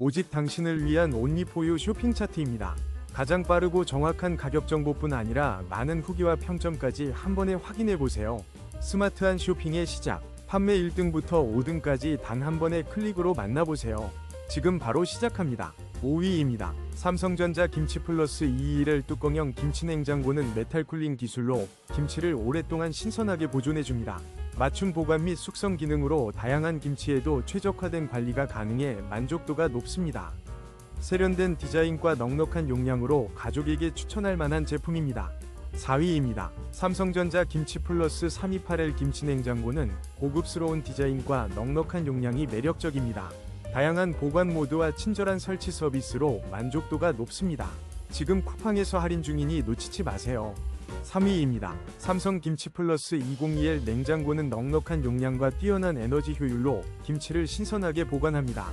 오직 당신을 위한 온리포유 쇼핑 차트입니다. 가장 빠르고 정확한 가격 정보뿐 아니라 많은 후기와 평점까지 한 번에 확인해 보세요. 스마트한 쇼핑의 시작. 판매 1등부터 5등까지 단 한 번의 클릭으로 만나보세요. 지금 바로 시작합니다. 5위입니다. 삼성전자 김치 플러스 221 뚜껑형 김치 냉장고는 메탈 쿨링 기술로 김치를 오랫동안 신선하게 보존해 줍니다. 맞춤 보관 및 숙성 기능으로 다양한 김치에도 최적화된 관리가 가능해 만족도가 높습니다. 세련된 디자인과 넉넉한 용량으로 가족에게 추천할 만한 제품입니다. 4위입니다. 삼성전자 김치 플러스 328L 김치 냉장고는 고급스러운 디자인과 넉넉한 용량이 매력적입니다. 다양한 보관 모드와 친절한 설치 서비스로 만족도가 높습니다. 지금 쿠팡에서 할인 중이니 놓치지 마세요. 3위입니다. 삼성 김치 플러스 2021 냉장고는 넉넉한 용량과 뛰어난 에너지 효율로 김치를 신선하게 보관합니다.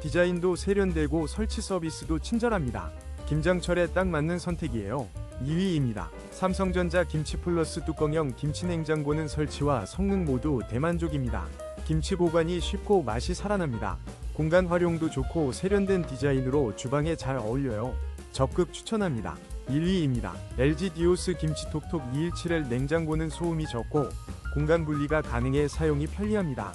디자인도 세련되고 설치 서비스도 친절합니다. 김장철에 딱 맞는 선택이에요. 2위입니다. 삼성전자 김치 플러스 뚜껑형 김치 냉장고는 설치와 성능 모두 대만족입니다. 김치 보관이 쉽고 맛이 살아납니다. 공간 활용도 좋고 세련된 디자인으로 주방에 잘 어울려요. 적극 추천합니다. 1위입니다. LG 디오스 김치톡톡 217L 냉장고는 소음이 적고 공간 분리가 가능해 사용이 편리합니다.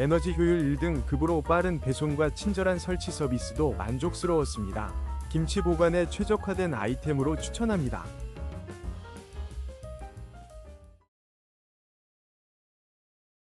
에너지 효율 1등 급으로 빠른 배송과 친절한 설치 서비스도 만족스러웠습니다. 김치 보관에 최적화된 아이템으로 추천합니다.